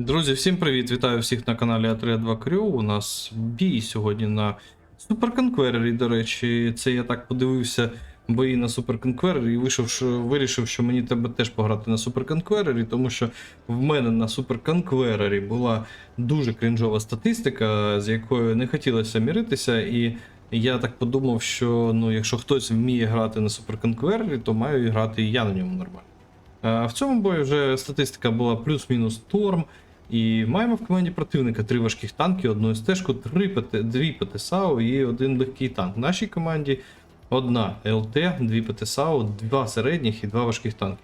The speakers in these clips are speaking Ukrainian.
Друзі, всім привіт! Вітаю всіх на каналі А32 Крю. У нас бій сьогодні на суперконкверері. До речі, це я так подивився бої на суперконкверері і вийшов, що, вирішив, що мені треба теж пограти на суперконкверері, тому що в мене на суперконкверері була дуже крінжова статистика, з якою не хотілося міритися, і я так подумав, що ну, якщо хтось вміє грати на суперконкверері, то маю грати і я на ньому нормально. А В цьому бою вже статистика була плюс-мінус торм. І маємо в команді противника три важких танки, одну стежку, дві ПТСАУ і один легкий танк. В нашій команді одна ЛТ, дві ПТСАУ, два середніх і два важких танки.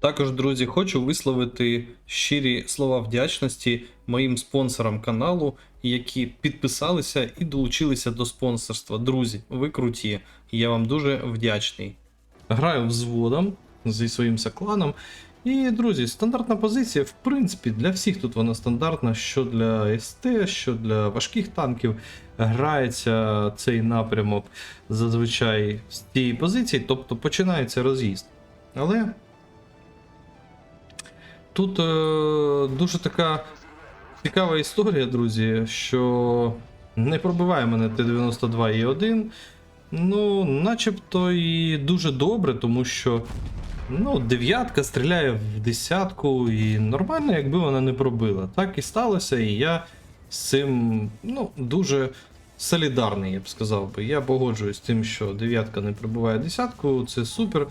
Також, друзі, хочу висловити щирі слова вдячності моїм спонсорам каналу, які підписалися і долучилися до спонсорства. Друзі, ви круті, я вам дуже вдячний. Граю взводом зі своїм кланом. І, друзі, стандартна позиція, в принципі, для всіх тут вона стандартна, що для СТ, що для важких танків. Грається цей напрямок зазвичай з цієї позиції, тобто починається роз'їзд. Але тут е, дуже така цікава історія, друзі, що не пробиває мене Т-92 і 1. Ну, начебто і дуже добре, тому що Ну, дев'ятка стріляє в десятку, і нормально, якби вона не пробила. Так і сталося, і я з цим ну, дуже солідарний, я б сказав би. Я погоджуюсь з тим, що дев'ятка не пробиває десятку, це супер.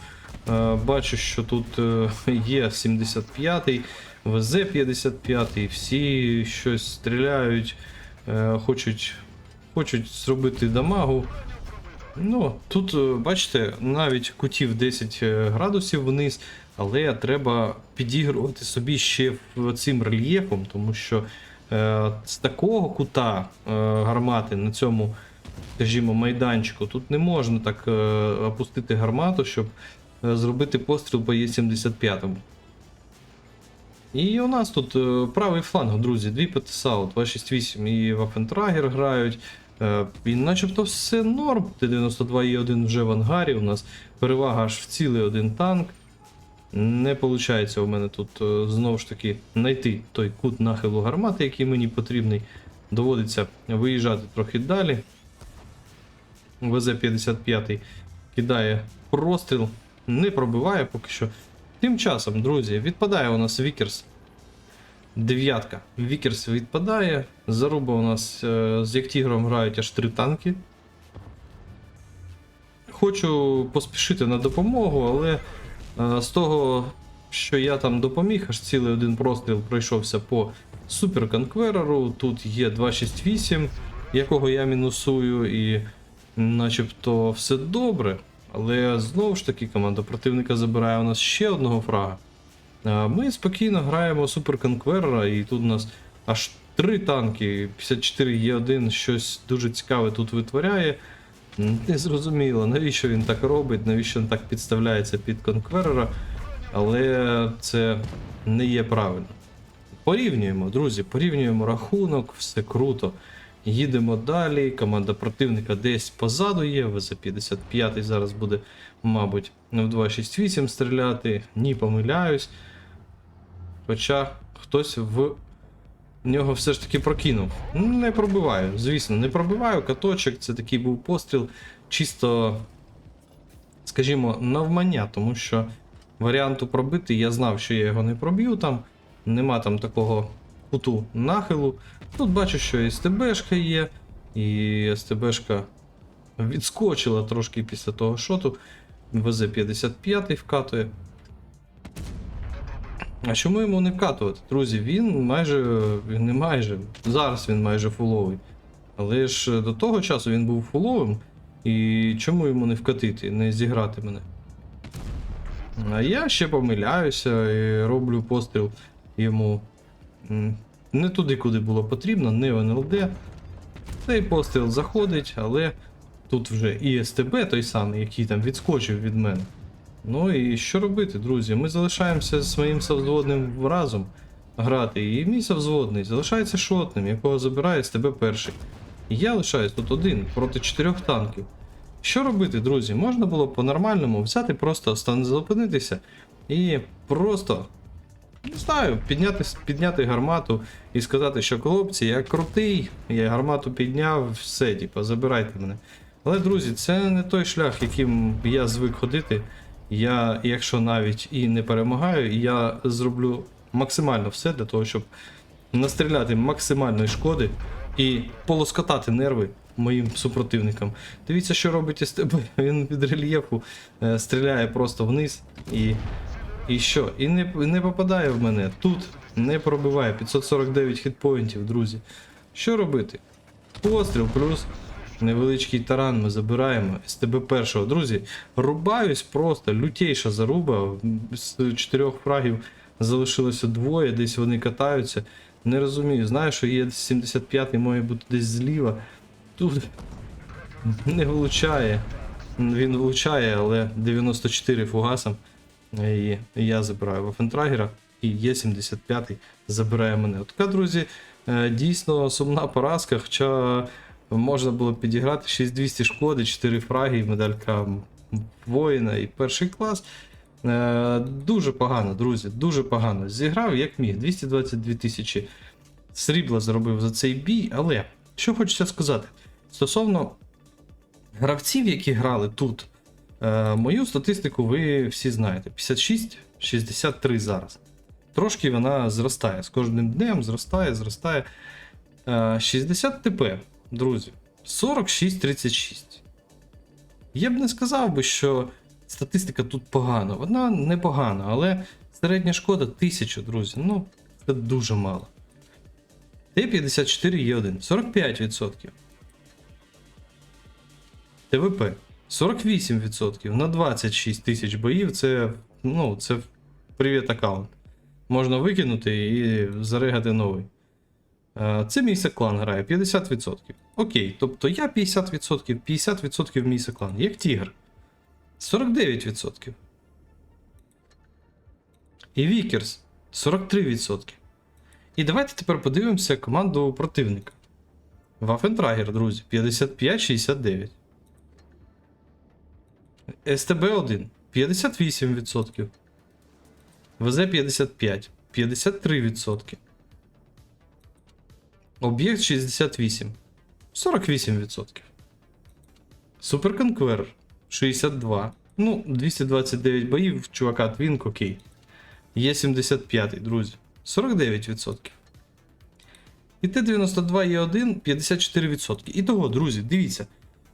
Е, Бачу, що тут е, є 75-й, ВЗ-55, всі щось стріляють, е, хочуть, хочуть зробити дамагу. Ну, тут, е, бачите, навіть кутів 10 градусів вниз, але треба підігрувати собі ще цим рельєфом, тому що е, з такого кута е, гармати на цьому, скажімо, майданчику тут не можна так е, опустити гармату, щоб е, зробити постріл по Є75. І у нас тут е, правий фланг, друзі, дві ПТСАУ, 268 і Вафентрагер грають. Е, І начебто все норм. Т-92 і 1 вже в ангарі. У нас перевага аж в цілий один танк. Не виходить у мене тут е, знову ж таки знайти той кут нахилу гармати, який мені потрібний. Доводиться виїжджати трохи далі. ВЗ-55 кидає простріл, не пробиває поки що. Тим часом, друзі, відпадає у нас Вікерс. Дев'ятка. Вікерс відпадає. Заруба у нас е, з Яктігром грають аж три танки. Хочу поспішити на допомогу, але е, з того, що я там допоміг, аж цілий один простріл пройшовся по суперконквереру. Тут є 268, якого я мінусую, і начебто все добре. Але знову ж таки команда противника забирає у нас ще одного фрага. Ми спокійно граємо Супер Конкверера, і тут у нас аж три танки, 54 Є1, щось дуже цікаве тут витворяє. М, Не зрозуміло, навіщо він так робить, навіщо він так підставляється під Конкверера, але це не є правильно. Порівнюємо, друзі, порівнюємо рахунок, все круто. Їдемо далі. Команда противника десь позаду є. ВЗ-55 зараз буде, мабуть, в 2.6.8 стріляти. Ні, помиляюсь. Хоча хтось в нього все ж таки прокинув. Ну, Не пробиваю, звісно, не пробиваю каточок. Це такий був постріл, чисто, скажімо, навмання, тому що варіанту пробити я знав, що я його не проб'ю там. Нема там такого куту нахилу. Тут бачу, що і СТБшка є, і СТБшка відскочила трошки після того шоту. ВЗ-55 вкатує. А чому йому не вкатувати? Друзі, він майже. Він не майже. Зараз він майже фуловий. Але ж до того часу він був фуловим. І чому йому не вкатити, не зіграти мене? А я ще помиляюся і роблю постріл йому не туди, куди було потрібно, не в НЛД. Цей постріл заходить, але тут вже і СТБ той самий, який там відскочив від мене. Ну і що робити, друзі? Ми залишаємося з своїм совзводним разом грати. І мій совзводний залишається шотним, якого забирає СТБ перший. І я лишаюсь тут один проти чотирьох танків. Що робити, друзі? Можна було по-нормальному взяти, просто зупинитися і просто не знаю, підняти, підняти гармату і сказати, що хлопці, я крутий, я гармату підняв, все, типу, забирайте мене. Але, друзі, це не той шлях, яким я звик ходити. Я, якщо навіть і не перемагаю, я зроблю максимально все для того, щоб настріляти максимальної шкоди і полоскотати нерви моїм супротивникам. Дивіться, що робить СТБ. Він від рельєфу е, стріляє просто вниз і. І що? І не, не попадає в мене. Тут не пробиває 549 хітпоінтів, друзі. Що робити? Постріл плюс невеличкий таран ми забираємо. СТБ першого. Друзі, рубаюсь просто, лютейша заруба. З чотирьох фрагів залишилося двоє, десь вони катаються. Не розумію. Знаю, що є 75-й має бути десь зліва. Тут не влучає. Він влучає, але 94 фугасом. І я забираю Вафентрагера, і Є75 забирає мене. От така, друзі, е, дійсно сумна поразка, хоча можна було підіграти 6200 шкоди, 4 фраги, медалька воїна і перший клас. Е, Дуже погано, друзі, дуже погано. Зіграв як міг. 222 тисячі срібла заробив за цей бій, але що хочеться сказати стосовно гравців, які грали тут. Е, мою статистику ви всі знаєте. 56, 63 зараз. Трошки вона зростає. З кожним днем зростає, зростає. Е, 60 ТП, друзі. 46-36. Я б не сказав би, що статистика тут погана. Вона непогана, але середня шкода 1000, друзі. Ну, це дуже мало. Т-54 є 1, 45%. ТВП 48% на 26 тисяч боїв. Це, ну, це привіт аккаунт. Можна викинути і заригати новий. Е, Це мій клан грає 50%. Окей, тобто я 50%, 50% мій клан, як тігр. 49%. І Вікерс 43%. І давайте тепер подивимося команду противника. Вафентрагер, друзі, 55-69. СТБ-1 58%. ВЗ 55, 53%. Об'єкт 68, 48%. Суперконквер 62. Ну, 229 боїв, чувака, твінк, окей. Є 75, друзі. 49%. І Т-92 є 1, 54%. І того, друзі, дивіться.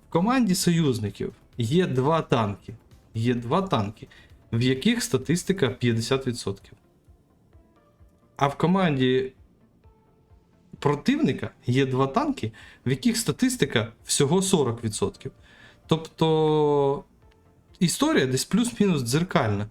В команді союзників є два танки. Є два танки, в яких статистика 50%. А в команді противника є два танки, в яких статистика всього 40%. Тобто історія десь плюс-мінус дзеркальна.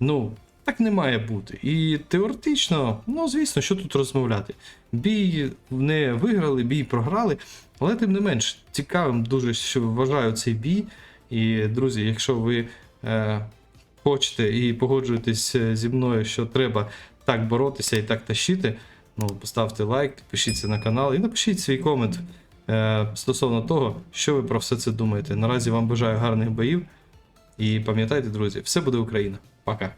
Ну, так не має бути. І теоретично, ну, звісно, що тут розмовляти. Бій не виграли, бій програли. Але тим не менш, цікавим дуже що вважаю цей бій. І, друзі, якщо ви е, хочете і погоджуєтесь е, зі мною, що треба так боротися і так тащити, ну, поставте лайк, підпишіться на канал і напишіть свій комент е, стосовно того, що ви про все це думаєте. Наразі вам бажаю гарних боїв. І пам'ятайте, друзі, все буде Україна. Пока.